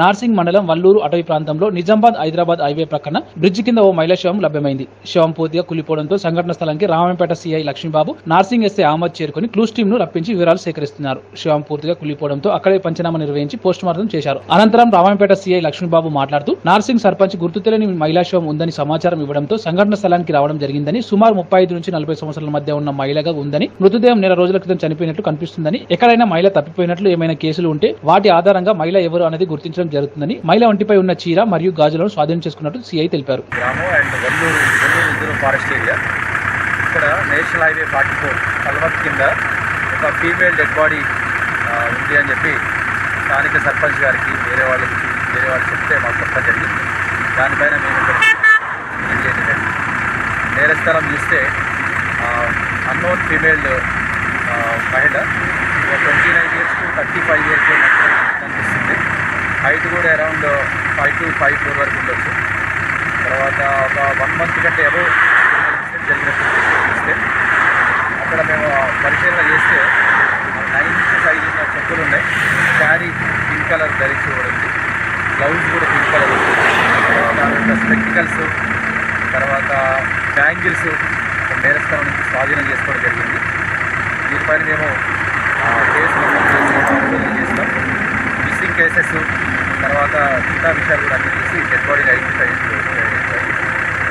నార్సింగ్ మండలం వల్లూరు అటవీ ప్రాంతంలో నిజామాబాద్ హైదరాబాద్ హైవే ప్రక్కన బ్రిడ్జ్ కింద ఓ మహిళా శవం లభ్యమైంది. శవం పూర్తిగా కులిపోవడంతో సంఘటన స్థలానికి రామంపేట సీఐ లక్ష్మీబాబు నార్సింగ్ ఎస్ఐ అహ్మద్ చేరుకుని క్లూస్ టీమ్ను రప్పించి వివరాలు సేకరిస్తున్నారు. శవం పూర్తిగా కులిపోవడంతో అక్కడే పంచనామా నిర్వహించి పోస్ట్ మార్టం చేశారు. అనంతరం రామంపేట సీఐ లక్ష్మీబాబు మాట్లాడుతూ నార్సింగ్ సర్పంచ్ గుర్తు తెలియని మహిళా శవం ఉందని సమాచారం ఇవ్వడంతో సంఘటన స్థలానికి రావడం జరిగిందని సుమారు ముప్పై ఐదు నుంచి నలభై సంవత్సరాల మధ్య ఉన్న మహిళగా ఉందని మృతదేహం నెల రోజుల క్రితం చనిపోయినట్లు కనిపిస్తుందని ఎక్కడైనా మహిళ తప్పిపోయినట్లు ఏమైనా కేసులు ఉంటే వాటి ఆధారంగా మహిళ ఎవరు అనేది గుర్తించడం జరుగుతుందని మహిళ ఒంటిపై ఉన్న చీర మరియు గాజులను స్వాధీనం చేసుకున్నట్టు సిఐ తెలిపారు. గ్రామం అండ్ ఫారెస్ట్ ఏరియా ఇక్కడ national highway forty four culvert కింద ఒక ఫీమేల్ డెడ్ బాడీ ఉంది అని చెప్పి స్థానిక సర్పంచ్ గారికి వేరే వాళ్ళకి వేరే వాళ్ళు చెప్తే మాకు చెప్పడం జరిగింది. దానిపైన మేము ఇక్కడికి నేరస్థలం చూస్తే అన్నోన్ ఫీమేల్ మహిళ. Twenty nine years to thirty five years height కూడా around five to five four వరకు ఉండొచ్చు. తర్వాత ఒక వన్ మంత్ కంటే అబౌవ్ జరిగినట్టు చూస్తే అక్కడ మేము పరిశీలన చేస్తే నైన్ సైజ్ ఉన్న చెప్పులు ఉన్నాయి. శారీ పింక్ కలర్ ధరించి కూడా ఉంది బ్లౌజ్ కూడా పింక్ కలర్ ఉంది. తర్వాత స్పెక్టికల్స్ తర్వాత బ్యాంగిల్స్ నేరస్థానం నుంచి స్వాధీనం చేసుకోవడం జరిగింది. దీనిపైన మేము ఆ, కేసు నమోదు చేసి చేస్తాం. మిస్సింగ్ కేసెస్ తర్వాత మిగతా విషయాలు కూడా అన్ని చూసి డెడ్ బాడీని ఐడెంటిఫై చేసి